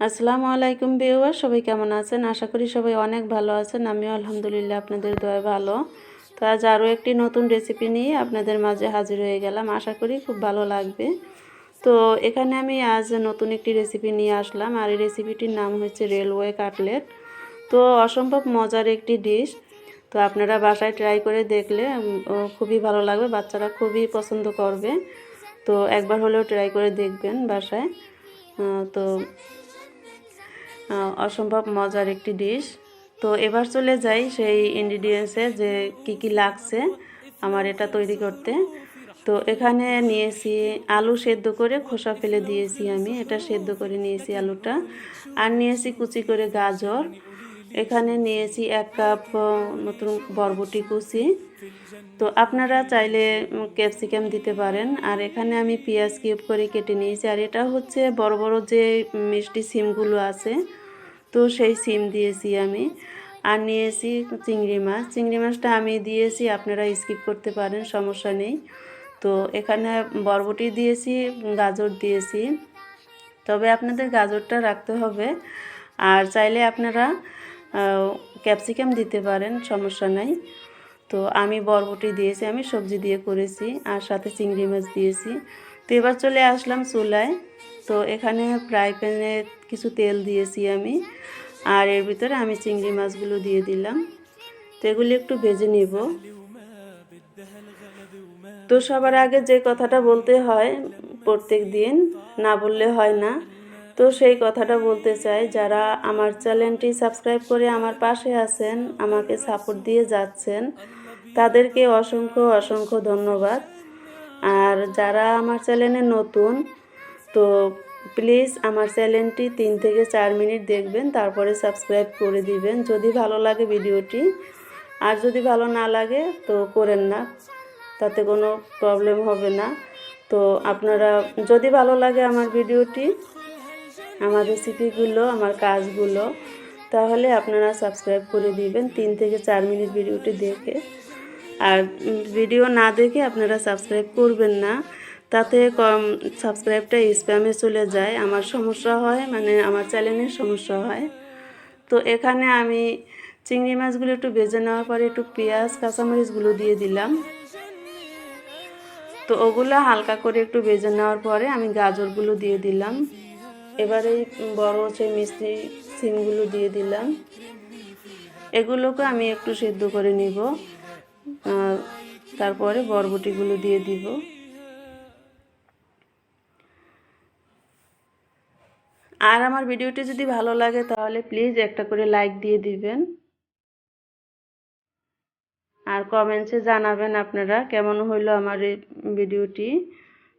আসসালামু আলাইকুম বিওয়ার সবাই কেমন আছেন? আশা করি সবাই অনেক ভালো আছেন। আমিও আলহামদুলিল্লাহ আপনাদের দয়া ভালো। তো আজ আরও একটি নতুন রেসিপি নিয়ে আপনাদের মাঝে হাজির হয়ে গেলাম। আশা করি খুব ভালো লাগবে। তো এখানে আমি আজ নতুন একটি রেসিপি নিয়ে আসলাম। আর এই রেসিপিটির নাম হচ্ছে রেলওয়ে কাটলেট। তো অসম্ভব মজার একটি ডিশ তো আপনারা বাসায় ট্রাই করে দেখলে খুবই ভালো লাগবে, বাচ্চারা খুবই পছন্দ করবে। তো একবার হলেও ট্রাই করে দেখবেন বাসায়। তো অসম্ভব মজার একটি ডিশ তো এবার চলে যাই সেই ইনগ্রিডিয়েন্টসে যে কি কি লাগছে আমার এটা তৈরি করতে। তো এখানে নিয়েছি আলু সেদ্ধ করে খোসা ফেলে দিয়েছি আমি, এটা সেদ্ধ করে নিয়েছি আলুটা। আর নিয়েছি কুচি করে গাজর। এখানে নিয়েছি এক কাপ নতুন বরবটি কুচি। তো আপনারা চাইলে ক্যাপসিকাম দিতে পারেন। আর এখানে আমি পেঁয়াজ কিউব করে কেটে নিয়েছি। আর এটা হচ্ছে বড় বড় যে মিষ্টি সিমগুলো আছে, তো সেই সিম দিয়েছি আমি। আর নিয়েছি চিংড়ি মাছ। চিংড়ি মাছটা আমি দিয়েছি, আপনারা স্কিপ করতে পারেন, সমস্যা নেই। তো এখানে বরবটি দিয়েছি, গাজর দিয়েছি। তবে আপনাদের গাজরটা রাখতে হবে। আর চাইলে আপনারা ক্যাপসিকাম দিতে পারেন, সমস্যা নাই। তো আমি বরবটি দিয়েছি, আমি সবজি দিয়ে করেছি আর সাথে চিংড়ি মাছ দিয়েছি। তো এবার চলে আসলাম চুলায়। তো এখানে ফ্রাই প্যানে কিছু তেল দিয়েছি আমি আর এর ভিতরে আমি চিংড়ি মাছগুলো দিয়ে দিলাম। তো এগুলি একটু ভেজে নিব। তো সবার আগে যে কথাটা বলতে হয় প্রত্যেক দিন, না বললে হয় না। তো সেই কথাটা বলতে চাই, যারা আমার চ্যানেলটি সাবস্ক্রাইব করে আমার পাশে আছেন, আমাকে সাপোর্ট দিয়ে যাচ্ছেন, তাদেরকে অসংখ্য অসংখ্য ধন্যবাদ। আর যারা আমার চ্যানেলে নতুন, তো প্লিজ আমার চ্যানেলটি তিন থেকে চার মিনিট দেখবেন, তারপরে সাবস্ক্রাইব করে দিবেন, যদি ভালো লাগে ভিডিওটি। আর যদি ভালো না লাগে, তো করেন না, তাতে কোনো প্রবলেম হবে না। তো আপনারা, যদি ভালো লাগে আমার ভিডিওটি আমার রেসিপিগুলো আমার কাজগুলো, তাহলে আপনারা সাবস্ক্রাইব করে দিবেন তিন থেকে চার মিনিট ভিডিওটি দেখে। আর ভিডিও না দেখে আপনারা সাবস্ক্রাইব করবেন না, তাতে কম সাবস্ক্রাইবটা স্প্যামে চলে যায়। আমার সমস্যা হয় মানে আমার চ্যানেলের সমস্যা হয়। তো এখানে আমি চিংড়ি মাছগুলো একটু ভেজে নেওয়ার পরে একটু পেঁয়াজ, কাঁচামরিচগুলো দিয়ে দিলাম। তো ওগুলো হালকা করে একটু ভেজে নেওয়ার পরে আমি গাজরগুলো দিয়ে দিলাম। এবারে বড় সেই মিষ্টি সিমগুলো দিয়ে দিলাম, এগুলোকে আমি একটু সেদ্ধ করে নিব তারপরে বরবটিগুলো দিয়ে দিব। আর আমার ভিডিওটি যদি ভালো লাগে তাহলে প্লিজ একটা করে লাইক দিয়ে দিবেন। আর কমেন্টসে জানাবেন আপনারা কেমন হইল আমার এই ভিডিওটি।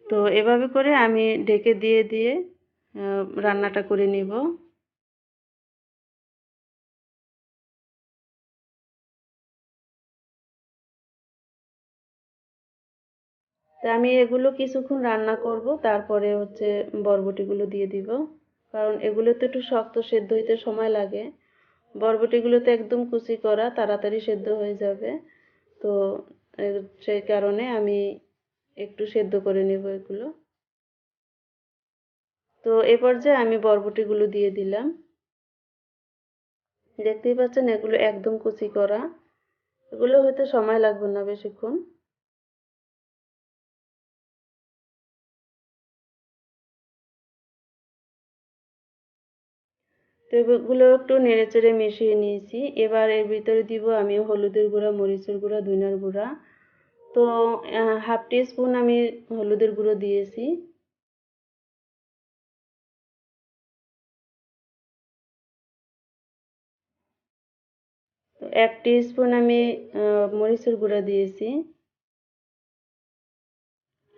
তো এভাবে করে আমি ঢেকে দিয়ে দিয়ে রান্নাটা করে নিব। তা আমি এগুলো কিছুক্ষণ রান্না করব, তারপরে হচ্ছে বরবটিগুলো দিয়ে দিব। কারণ এগুলো তো একটু শক্ত, সেদ্ধ হইতে সময় লাগে। বরবটিগুলো তো একদম কুচি করা, তাড়াতাড়ি সেদ্ধ হয়ে যাবে। তো সেই কারণে আমি একটু সেদ্ধ করে নেব এগুলো। তো এ পর্যায়ে আমি বরবটিগুলো দিয়ে দিলাম। দেখতেই পাচ্ছেন এগুলো একদম কুচি করা। এগুলো হয়তো সময় লাগবে না বেশিক্ষণ। তো এগুলো একটু নেড়ে চেড়ে মিশিয়ে নিয়েছি। এবার এর ভিতরে দিব আমি হলুদের গুঁড়া, মরিচের গুঁড়া ধইনার গুঁড়া। তো হাফ টি স্পুন আমি হলুদের গুঁড়ো দিয়েছি। এক স্পুন আমি মরিচের গুঁড়ো দিয়েছি।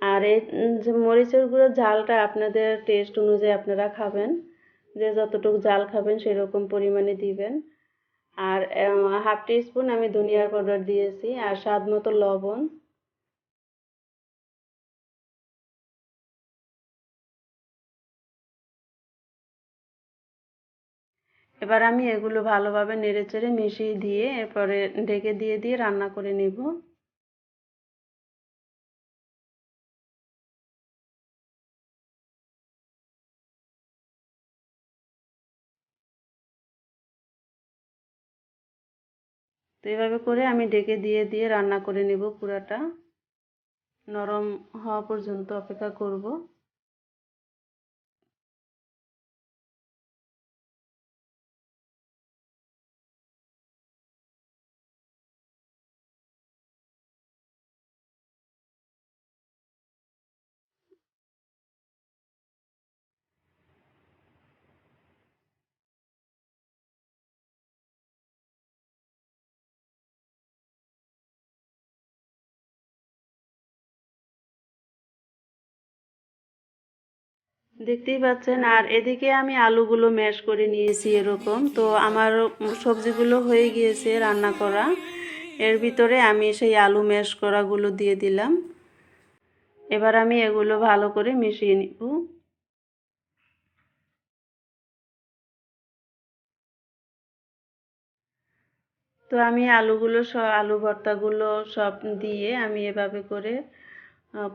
আর এই যে মরিচের গুঁড়ো ঝালটা আপনাদের টেস্ট অনুযায়ী আপনারা খাবেন। যে যতটুকু ঝাল খাবেন সেরকম পরিমাণে দিবেন। আর হাফ টি স্পুন আমি ধনিয়ার পাউডার দিয়েছি। আর স্বাদ মতো লবণ। এবার আমি এগুলো ভালোভাবে নেড়েচেড়ে মিশিয়ে দিয়ে এরপরে ঢেকে দিয়ে দিয়ে রান্না করে নেব। তো এভাবে করে আমি ডেকে দিয়ে দিয়ে রান্না করে নেব পুরাটা। নরম হওয়া পর্যন্ত অপেক্ষা করব। দেখতেই পাচ্ছেন। আর এদিকে আমি আলুগুলো ম্যাশ করে নিয়েছি এরকম। তো আমার সবজিগুলো হয়ে গিয়েছে রান্না করা। এর ভিতরে আমি সেই আলু ম্যাশ করাগুলো দিয়ে দিলাম। এবার আমি এগুলো ভালো করে মিশিয়ে নিব। তো আমি আলুগুলো সব আলু ভর্তাগুলো সব দিয়ে আমি এভাবে করে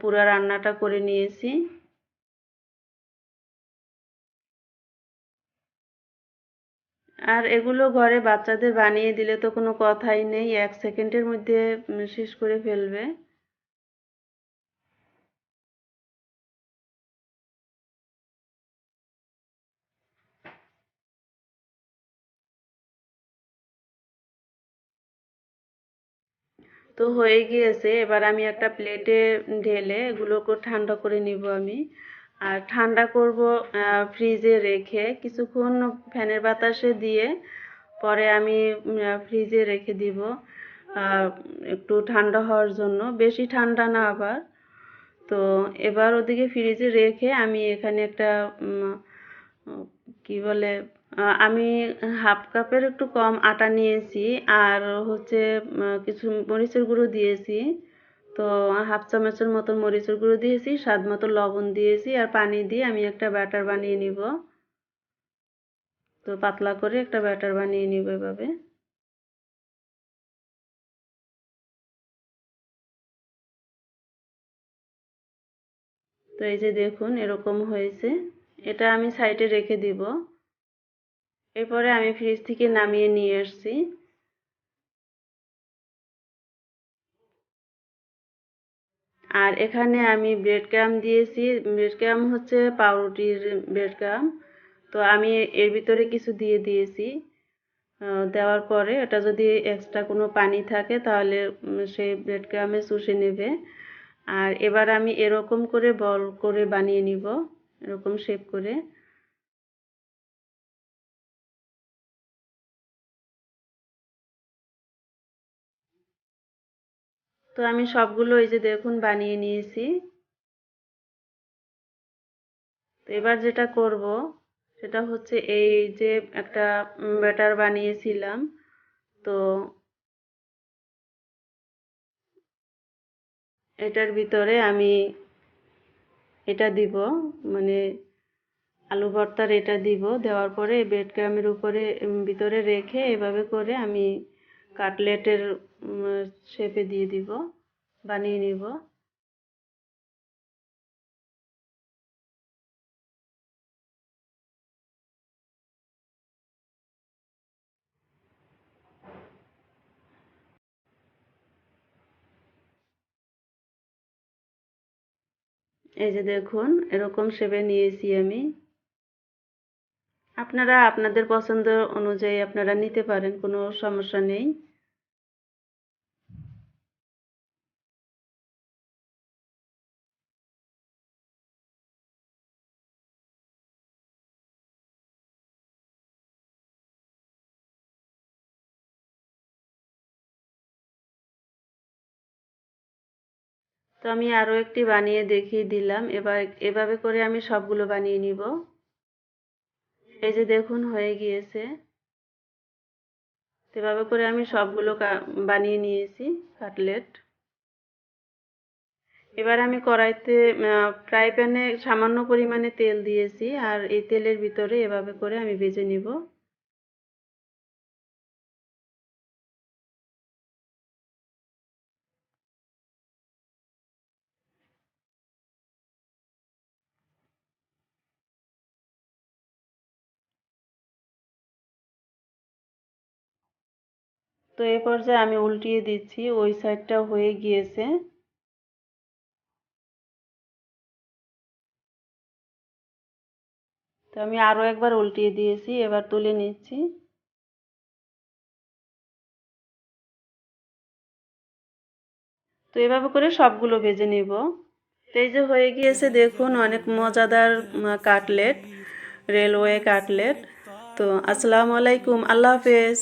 পুরো রান্নাটা করে নিয়েছি। আর এগুলো ঘরে বাচ্চাদের বানিয়ে দিলে তো কোনো কথাই নেই, এক সেকেন্ডের মধ্যে শেষ করে ফেলবে। তো হয়ে গিয়েছে, এবার আমি একটা প্লেটে ঢেলে এগুলোকে ঠান্ডা করে নিব আমি। আর ঠান্ডা করব ফ্রিজে রেখে কিছুক্ষণ ফ্যানের বাতাসে দিয়ে পরে আমি ফ্রিজে রেখে দিব একটু ঠান্ডা হওয়ার জন্য। বেশি ঠান্ডা না আবার। তো এবার ওদিকে ফ্রিজে রেখে আমি এখানে একটা কি বলে আমি হাফ কাপের একটু কম আটা নিয়েছি আর হচ্ছে কিছু মরিচের গুঁড়ো দিয়েছি। তো হাফ চামচের মতো মরিচের গুঁড়ো দিয়েছি, স্বাদ মতো লবণ দিয়েছি আর পানি দিয়ে আমি একটা ব্যাটার বানিয়ে নিব। তো পাতলা করে একটা ব্যাটার বানিয়ে নিব এভাবে। তো এই যে দেখুন, এরকম হয়েছে। এটা আমি সাইডে রেখে দিব। এরপরে আমি ফ্রিজ থেকে নামিয়ে নিয়ে আসছি। আর এখানে আমি ব্রেড ক্রাম দিয়েছি। ব্রেড ক্রাম হচ্ছে পাউরুটির ব্রেড ক্রাম তো আমি এর ভিতরে কিছু দিয়ে দিয়েছি। দেওয়ার পরে এটা যদি এক্সট্রা কোনো পানি থাকে তাহলে সেই ব্রেড ক্রামে চুষে নেবে। আর এবার আমি এরকম করে বল করে বানিয়ে নিব। এরকম শেপ করে। তো আমি সবগুলো এই যে দেখুন বানিয়ে নিয়েছি। তো এবার যেটা করব, সেটা হচ্ছে এই যে একটা ব্যাটার বানিয়েছিলাম। তো এটার ভিতরে আমি এটা দিব মানে আলু ভর্তার এটা দিব। দেওয়ার পরে ব্রেড ক্রামের উপরে ভিতরে রেখে এভাবে করে আমি কাটলেটের শেপে দিয়ে দিব বানিয়ে নিব। এই যে দেখুন এরকম শেপে নিয়েছি আমি। আপনারা আপনাদের পছন্দ অনুযায়ী আপনারা নিতে পারেন, কোনো সমস্যা নেই। তো আমি আরও একটি বানিয়ে দেখিয়ে দিলাম। এবার এভাবে করে আমি সবগুলো বানিয়ে নিব। এই যে দেখুন হয়ে গিয়েছে। সেভাবে করে আমি সবগুলো বানিয়ে নিয়েছি কাটলেট। এবার আমি কড়াইতে ফ্রাই প্যানে সামান্য পরিমাণে তেল দিয়েছি আর এই তেলের ভিতরে এভাবে করে আমি ভেজে নিব। তো এই পর্যায়ে আমি উল্টিয়ে দিচ্ছি, ওই সাইডটা হয়ে গিয়েছে। তো আমি আরও একবার উল্টিয়ে দিয়েছি, এবার তুলে নিচ্ছি। তো এভাবে করে সবগুলো ভেজে নিব। তো এই যে হয়ে গিয়েছে, দেখুন অনেক মজাদার কাটলেট, রেলওয়ে কাটলেট। তো আসসালামু আলাইকুম, আল্লাহ হাফেজ।